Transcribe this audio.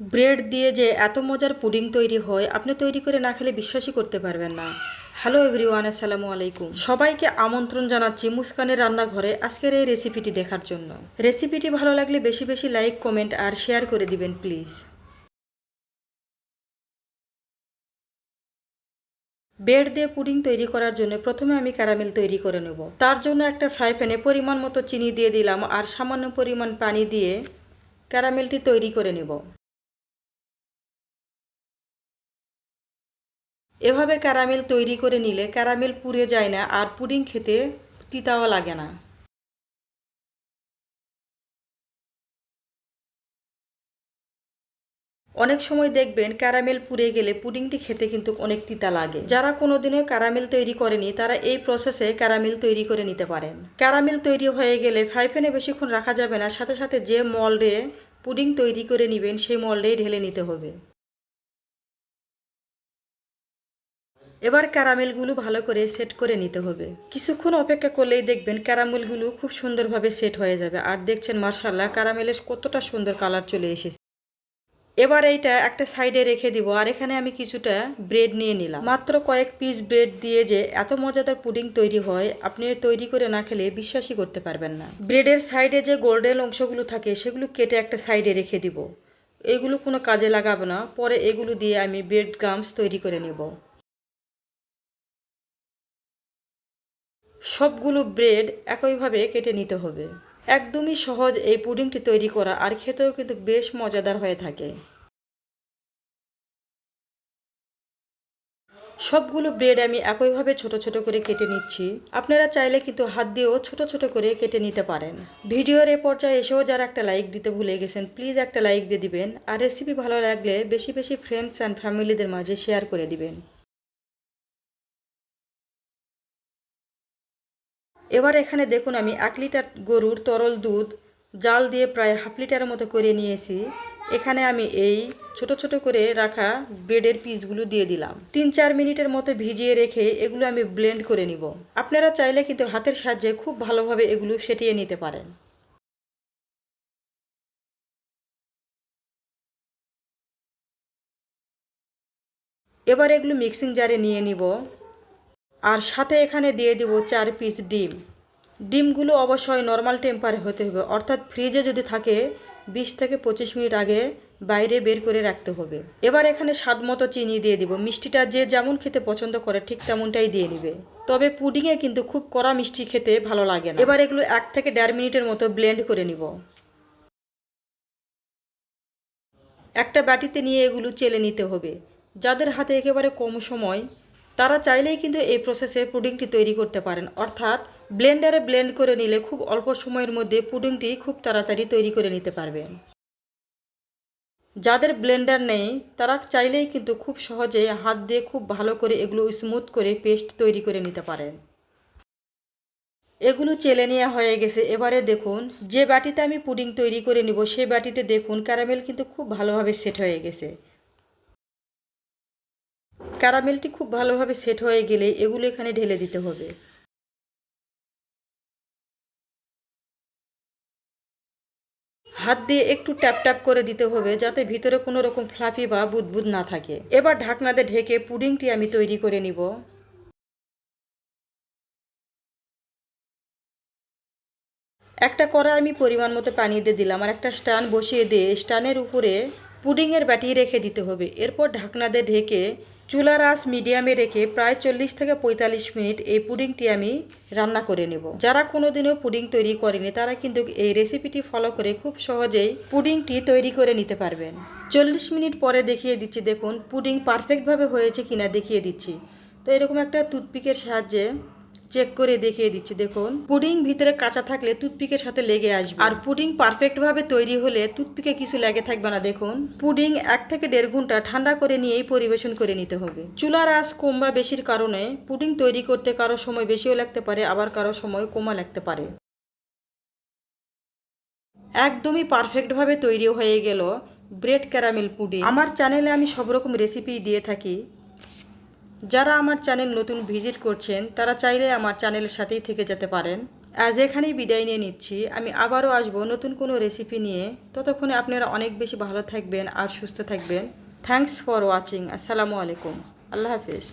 Bread দিয়ে যে এত মজার পুডিং তৈরি হয়, আপনি তৈরি করে না খেলে বিশ্বাসই করতে পারবেন না। হ্যালো এভরিওয়ান, আসসালামু আলাইকুম। সবাইকে আমন্ত্রণ জানাচ্ছি মুস্কানের রান্নাঘরে আজকের এই রেসিপিটি দেখার জন্য। রেসিপিটি ভালো লাগলে বেশি বেশি লাইক, কমেন্ট আর শেয়ার করে দিবেন, প্লিজ। বেড দিয়ে পুডিং তৈরি করার জন্য প্রথমে আমি ক্যারামেল তৈরি করে নেব। তার জন্য একটা ফ্রাই প্যানে পরিমাণ মতো চিনি দিয়ে দিলাম আর সামান্য পরিমাণ পানি দিয়ে ক্যারামেলটি তৈরি করে নেব। এভাবে ক্যারামেল তৈরি করে নিলে ক্যারামেল পুড়ে যায় না আর পুডিং খেতে তিতাও লাগে না। অনেক সময় দেখবেন ক্যারামেল পুড়ে গেলে পুডিংটি খেতে কিন্তু অনেক তিতা লাগে। যারা কোনোদিনও ক্যারামেল তৈরি করেনি, তারা এই প্রসেসে ক্যারামেল তৈরি করে নিতে পারেন। ক্যারামেল তৈরি হয়ে গেলে ফ্রাই প্যানে বেশিক্ষণ রাখা যাবে না, সাথে সাথে যে মল্ডে পুডিং তৈরি করে নেবেন, সেই মল্ডেই ঢেলে নিতে হবে। এবার ক্যারামেলগুলো ভালো করে সেট করে নিতে হবে। কিছুক্ষণ অপেক্ষা করলেই দেখবেন ক্যারামেলগুলো খুব সুন্দরভাবে সেট হয়ে যাবে। আর দেখছেন মার্শাল্লাহ ক্যারামেলের কতটা সুন্দর কালার চলে এসেছে। এবার এইটা একটা সাইডে রেখে দিব। আর এখানে আমি কিছুটা ব্রেড নিয়ে নিলাম। মাত্র কয়েক পিস ব্রেড দিয়ে যে এত মজাদার পুডিং তৈরি হয়, আপনি তৈরি করে না খেলে বিশ্বাসই করতে পারবেন না। ব্রেডের সাইডে যে গোল্ডেন অংশগুলো থাকে, সেগুলো কেটে একটা সাইডে রেখে দিব। এগুলো কোনো কাজে লাগাবো না। পরে এগুলো দিয়ে আমি ব্রেড গামস তৈরি করে নেব। সবগুলো ব্রেড একইভাবে কেটে নিতে হবে। একদমই সহজ এই পুডিংটি তৈরি করা আর খেতেও কিন্তু বেশ মজাদার হয়ে থাকে। সবগুলো ব্রেড আমি একইভাবে ছোট ছোট করে কেটে নিচ্ছি। আপনারা চাইলে কিন্তু হাত দিয়েও ছোট ছোট করে কেটে নিতে পারেন। ভিডিওর এ পর্যায়ে এসেও যারা একটা লাইক দিতে ভুলে গেছেন, প্লিজ একটা লাইক দিয়ে দিবেন। আর রেসিপি ভালো লাগলে বেশি বেশি ফ্রেন্ডস অ্যান্ড ফ্যামিলিদের মাঝে শেয়ার করে দিবেন। এবার এখানে দেখুন আমি এক লিটার গরুর তরল দুধ জাল দিয়ে প্রায় হাফ লিটারের মতো করে নিয়েছি। এখানে আমি এই ছোট ছোট করে রাখা ব্রেডের পিসগুলো দিয়ে দিলাম। তিন চার মিনিটের মতো ভিজিয়ে রেখে এগুলো আমি ব্লেন্ড করে নিব। আপনারা চাইলে কিন্তু হাতের সাহায্যে খুব ভালোভাবে এগুলো সেটিয়ে নিতে পারেন। এবার এগুলো মিক্সিং জারে নিয়ে নিব। আর সাথে এখানে দিয়ে দিব চার পিস ডিম। ডিমগুলো অবশ্যই নর্মাল টেম্পারে হতে হবে, অর্থাৎ ফ্রিজে যদি থাকে, বিশ থেকে পঁচিশ মিনিট আগে বাইরে বের করে রাখতে হবে। এবার এখানে স্বাদ মতো চিনি দিয়ে দিব, মিষ্টিটা যে যেমন খেতে পছন্দ করে ঠিক তেমনটাই দিয়ে দিবে। তবে পুডিংয়ে কিন্তু খুব কড়া মিষ্টি খেতে ভালো লাগে না। এবার এগুলো এক থেকে দেড় মিনিটের মতো ব্লেন্ড করে নিব। একটা বাটিতে নিয়ে এগুলো চেলে নিতে হবে। যাদের হাতে একেবারে কম সময় তারা চাইলেই কিন্তু এই প্রসেসে পুডিংটি তৈরি করতে পারেন। অর্থাৎ ব্লেন্ডারে ব্লেন্ড করে নিলে খুব অল্প সময়ের মধ্যে পুডিংটি খুব তাড়াতাড়ি তৈরি করে নিতে পারবেন। যাদের ব্লেন্ডার নেই, তারা চাইলেই কিন্তু খুব সহজে হাত দিয়ে খুব ভালো করে এগুলো স্মুথ করে পেস্ট তৈরি করে নিতে পারেন। এগুলো চেলে নেওয়া হয়ে গেছে। এবারে দেখুন, যে বাটিতে আমি পুডিং তৈরি করে নিব সেই বাটিতে দেখুন ক্যারামেল কিন্তু খুব ভালোভাবে সেট হয়ে গেছে। ক্যারামেলটি খুব ভালোভাবে সেট হয়ে গেলে এগুলো এখানে ঢেলে দিতে হবে। হাত দিয়ে একটু ট্যাপ ট্যাপ করে দিতে হবে যাতে ভিতরে কোনো রকম ফ্লাফি বা বুদবুদ না থাকে। এবার ঢাকনাতে ঢেকে পুডিংটি আমি তৈরি করে নিব। একটা কড়া আমি পরিমাণ মতো পানি দিয়ে দিলাম আর একটা স্টান বসিয়ে দিয়ে স্টানের উপরে পুডিংয়ের ব্যাটি রেখে দিতে হবে। এরপর ঢাকনা দিয়ে ঢেকে চুলার আঁচ মিডিয়ামে রেখে প্রায় চল্লিশ থেকে পঁয়তাল্লিশ মিনিট এই পুডিংটি আমি রান্না করে নেব। যারা কোনোদিনও পুডিং তৈরি করেনি, তারা কিন্তু এই রেসিপিটি ফলো করে খুব সহজেই পুডিংটি তৈরি করে নিতে পারবেন। চল্লিশ মিনিট পরে দেখিয়ে দিচ্ছি, দেখুন পুডিং পারফেক্টভাবে হয়েছে কিনা দেখিয়ে দিচ্ছি। তো এরকম একটা টুথপিকের সাহায্যে চেক করে দেখিয়ে দিচ্ছি, দেখুন। পুডিং ভিতরে কাঁচা থাকলে টুথপিকের সাথে লেগে আসবে। আর পুডিং পারফেক্টভাবে তৈরি হলে টুথপিকে কিছু লেগে থাকবে না, দেখুন। পুডিং এক থেকে দেড় ঘণ্টা ঠান্ডা করে নিয়েই পরিবেশন করে নিতে হবে। চুলার আঁচ কম বা বেশির কারণে পুডিং তৈরি করতে কারও সময় বেশিও লাগতে পারে, আবার কারও সময় কমা লাগতে পারে। একদমই পারফেক্টভাবে তৈরি হয়ে গেল ব্রেড ক্যারামেল পুডিং। আমার চ্যানেলে আমি সব রকম রেসিপি দিয়ে থাকি। যারা আমার চ্যানেল নতুন ভিজিট করছেন, তারা চাইলে আমার চ্যানেলের সাথেই থেকে যেতে পারেন। আজ এখানেই বিদায় নিয়ে নিচ্ছি। আমি আবারও আসব নতুন কোনো রেসিপি নিয়ে। ততক্ষণে আপনারা অনেক বেশি ভালো থাকবেন আর সুস্থ থাকবেন। থ্যাংকস ফর ওয়াচিং আসসালামু আলাইকুম আল্লাহ হাফিজ।